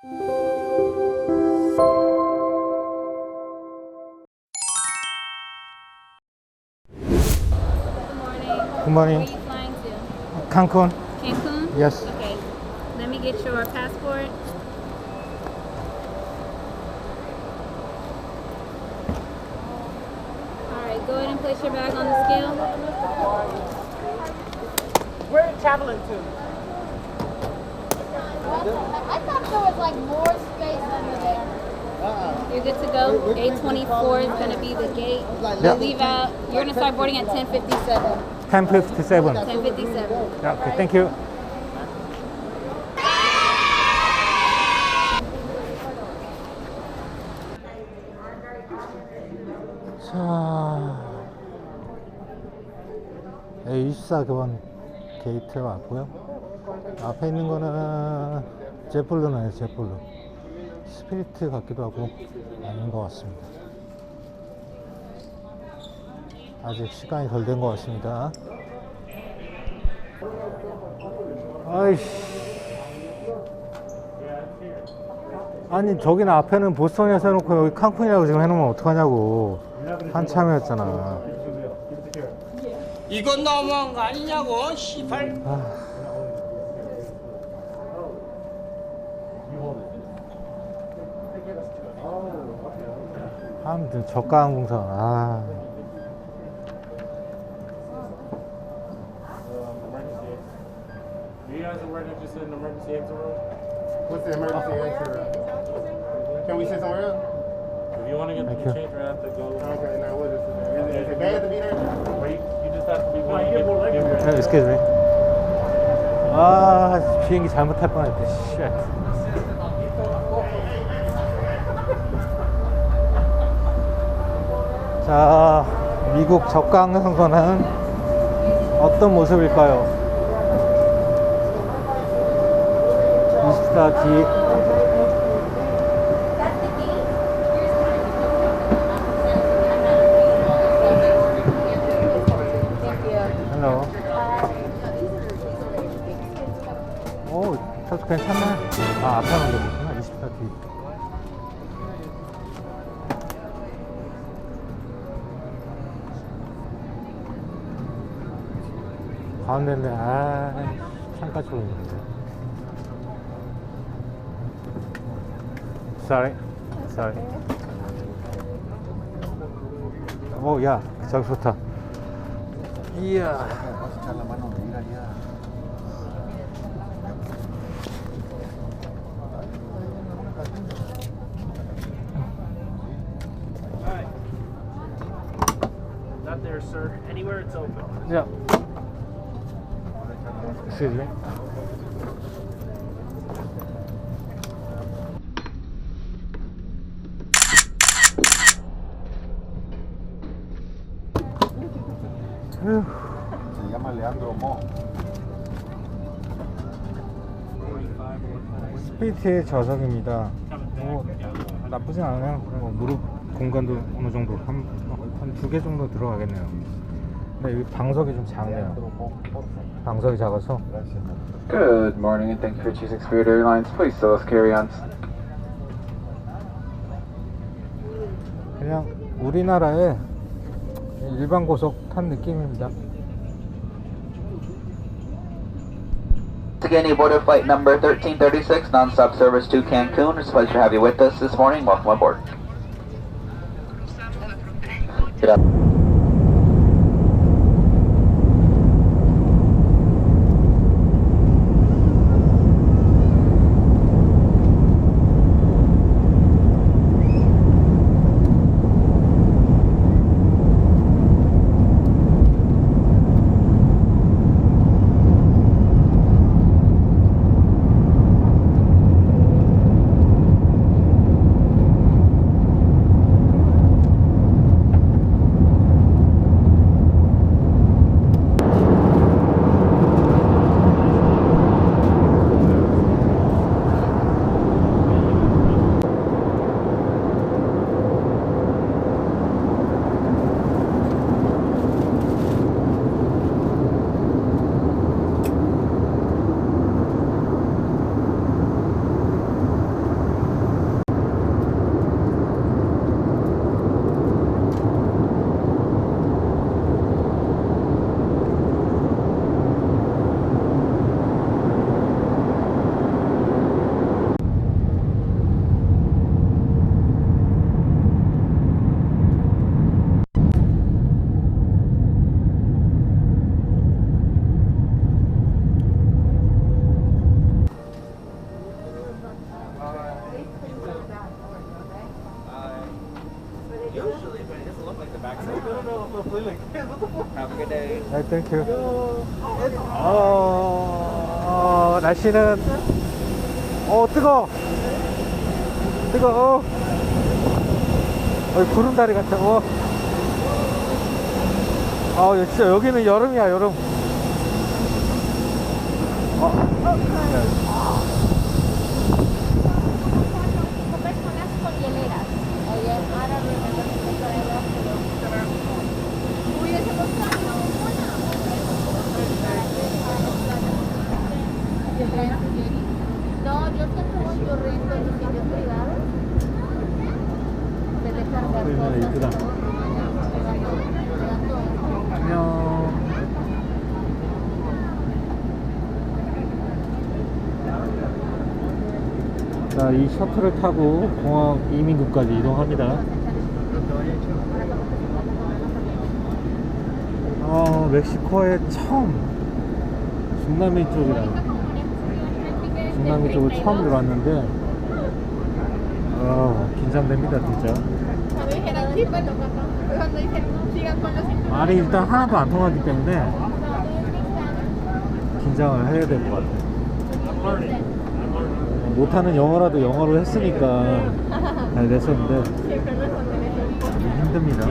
Good morning. Good Where morning. are you flying to? Cancun. Cancun? Yes. Okay. Let me get your passport. All right, go ahead and place your bag on the scale. Where are you traveling to? I thought there was like more space under there. You're good to go. A24 is going to be the gate. Yeah. You leave out. You're going to start boarding at 10:57. 1057. 10:57. Yeah, okay, thank you. 자, A24 교환 게이트 왔고요. 앞에 있는 거는 제플루네요, 제플루. 스피리트 같기도 하고 아닌 것 같습니다. 아직 시간이 덜 된 것 같습니다. 아이씨. 아니, 저기는 앞에는 보스턴에서 해놓고 여기 칸쿤이라고 지금 해놓으면 어떡하냐고. 한참이었잖아. 이건 너무한 거 아니냐고, 시발. 아 무튼 저가 항공사, 아. Do you guys aware that just in an emergency exit room? What's the emergency exit route? Can we sit somewhere else? If you want to get Thank the you. change, you have to go. Okay, now we'll just sit there. Is it, is it bad to be there? Or you, you just have to be willing to give, give your 네, excuse me. 아, 비행기 잘못할 뻔했다, 씨. 자, 미국 항공선은 어떤 모습일까요? 24D 헬로 오, 차도 괜찮네. 아, 앞에 만들었구나 24D. 가운데인데, 아, 창가쪽으로 있는데. Sorry. Sorry. 오, 야, 저기 좋다. 이야. Not there, sir. Anywhere it's open. Yeah. Excuse me. 휴, Se llama Leandro Mo. 스피트의 좌석입니다. 뭐 나쁘진 않아요. 뭐 무릎 공간도 어느 정도 한한두개 정도 들어가겠네요. 근데 여기 방석이 좀 작네요. 방석이 작아서 Good morning and thank you for choosing Spirit Airlines. Please tell us carry-ons. 그냥 우리나라의 일반 고속 탄 느낌입니다. Again, you boarded flight number 1336, non-stop service to Cancun. It's a pleasure to have you with us this morning. Welcome aboard. Good afternoon. 네, 땡큐. 어, 어, 날씨는, 어, 뜨거! 뜨거, 어. 어, 구름다리 같아, 어. 아, 진짜 여기는 여름이야, 여름. 어, 자, 이 셔틀을 타고 공항 이민국까지 이동합니다. 어, 멕시코에 처음 중남미 쪽이라 중남미 쪽을 처음 들어왔는데 어, 긴장됩니다 진짜. 말이 일단 하나도 안 통하기 때문에 긴장을 해야 될 것 같아요. 못하는 영어라도 영어로 했으니까. 잘 됐었는데. 힘듭니다.